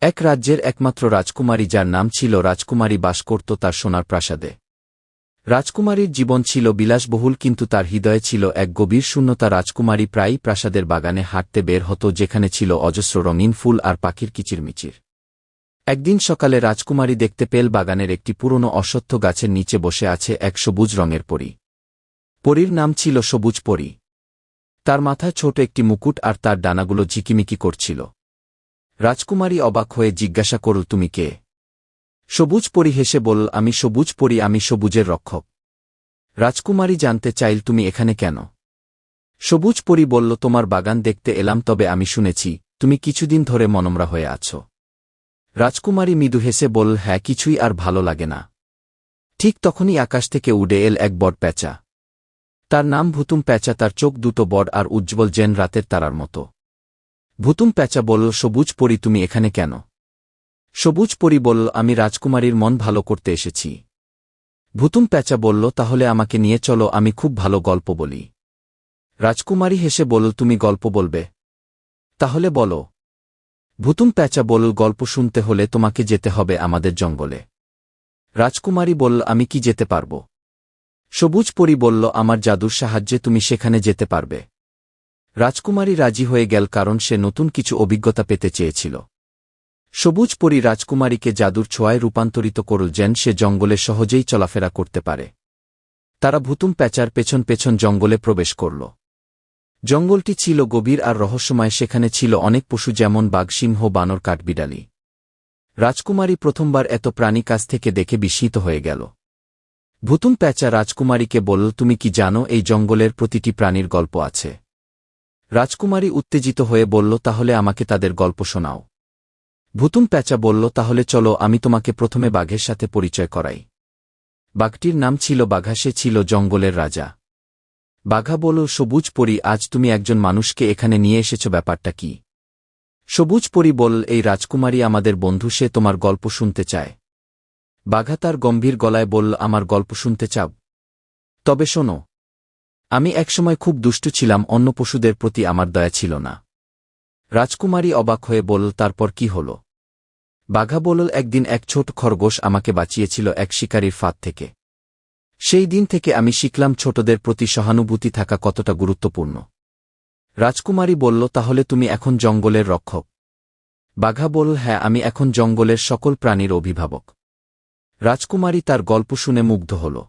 এক রাজ্যের একমাত্র রাজকুমারী যার নাম ছিল রাজকুমারী বাস করত তার সোনার প্রাসাদে। রাজকুমারীর জীবন ছিল বিলাসবহুল কিন্তু তার হৃদয়ে ছিল এক গভীর শূন্যতা। রাজকুমারী প্রায়ই প্রাসাদের বাগানে হাঁটতে বের হতো যেখানে ছিল অজস্র রঙিন ফুল আর পাখির কিচিরমিচির। একদিন সকালে রাজকুমারী দেখতে পেল বাগানের একটি পুরনো অশ্বত্থ গাছের নিচে বসে আছে এক সবুজ রঙের পরী। পরীর নাম ছিল সবুজ পরী। তার মাথায় ছোট একটি মুকুট আর তার ডানাগুলো ঝিকিমিকি করছিল। রাজকুমারী অবাক হয়ে জিজ্ঞাসা করল, তুমি কে? সবুজ পরি, হেসে বলল, আমি সবুজ পরি, আমি সবুজের রক্ষক। রাজকুমারী জানতে চাইল, তুমি এখানে কেন? সবুজ পরি বলল, তোমার বাগান দেখতে এলাম, তবে আমি শুনেছি, তুমি কিছুদিন ধরে মনমরা হয়ে আছো। রাজকুমারী মৃদু হেসে বলল হ্যাঁ কিছুই আর ভালো লাগে না। ঠিক তখনই আকাশ থেকে উড়ে এল এক বড় প্যাঁচা। তার নাম ভুতুম প্যাঁচা, তার চোখ দুটো বড় আর উজ্জ্বল জেন রাতের তারার মতো। ভুতুম প্যাঁচা বলল, সবুজ পরি, তুমি এখানে কেন? সবুজ পরি, বলল, আমি রাজকুমারীর মন ভালো করতে এসেছি। ভুতুম প্যাঁচা বলল, তাহলে আমাকে নিয়ে চলো, আমি খুব ভালো গল্প বলি। রাজকুমারী হেসে বলল, তুমি গল্প বলবে? তাহলে বলো। ভুতুম প্যাঁচা বলল, গল্প শুনতে হলে তোমাকে যেতে হবে আমাদের জঙ্গলে। রাজকুমারী বলল, আমি কি যেতে পারব? সবুজ পরি, বলল, আমার জাদুর সাহায্যে তুমি সেখানে যেতে পারবে। রাজকুমারী রাজি হয়ে গেল কারণ সে নতুন কিছু অভিজ্ঞতা পেতে চেয়েছিল। সবুজ পরি রাজকুমারীকে জাদুর ছোঁয়ায় রূপান্তরিত করল যেন সে জঙ্গলে সহজেই চলাফেরা করতে পারে। তারা ভুতুম প্যাচার পেছন পেছন জঙ্গলে প্রবেশ করল। জঙ্গলটি ছিল গভীর আর রহস্যময়, সেখানে ছিল অনেক পশু যেমন বাঘসিংহ, বানর, কাঠবিড়ালি। রাজকুমারী প্রথমবার এত প্রাণী কাছ থেকে দেখে বিস্মিত হয়ে গেল। ভুতুম প্যাচা রাজকুমারীকে বলল, তুমি কি জানো, এই জঙ্গলের প্রতিটি প্রাণীর গল্প আছে। রাজকুমারী উত্তেজিত হয়ে বলল, তাহলে আমাকে তাদের গল্প শোনাও। ভুতুম প্যাচা বলল, তাহলে চলো, আমি তোমাকে প্রথমে বাঘের সাথে পরিচয় করাই। বাঘটির নাম ছিল বাঘা, সে ছিল জঙ্গলের রাজা। বাঘা বলল, সবুজ পরি, আজ তুমি একজন মানুষকে এখানে নিয়ে এসেছ, ব্যাপারটা কি? সবুজ পরি বল এই রাজকুমারী আমাদের বন্ধু, সে তোমার গল্প শুনতে চায়। বাঘা তার গম্ভীর গলায় বলল, আমার গল্প শুনতে চাও? তবে শোনো আমি একসময় খুব দুষ্টু ছিলাম, অন্য পশুদের প্রতি আমার দয়া ছিল না। রাজকুমারী অবাক হয়ে বলল, তারপর কি হল? বাঘা বলল, একদিন এক ছোট খরগোশ আমাকে বাঁচিয়েছিল এক শিকারীর ফাঁদ থেকে। সেই দিন থেকে আমি শিখলাম ছোটদের প্রতি সহানুভূতি থাকা কতটা গুরুত্বপূর্ণ। রাজকুমারী বলল, তাহলে তুমি এখন জঙ্গলের রক্ষক। বাঘা বলল হ্যাঁ আমি এখন জঙ্গলের সকল প্রাণীর অভিভাবক। রাজকুমারী তার গল্প শুনে মুগ্ধ হল।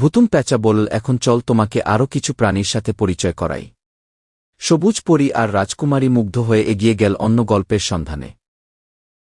ভুতুম প্যাচা বলল, এখন চল তোমাকে আরও কিছু প্রাণীর সাথে পরিচয় করাই। সবুজ পরী আর রাজকুমারী মুগ্ধ হয়ে এগিয়ে গেল অন্য গল্পের সন্ধানে।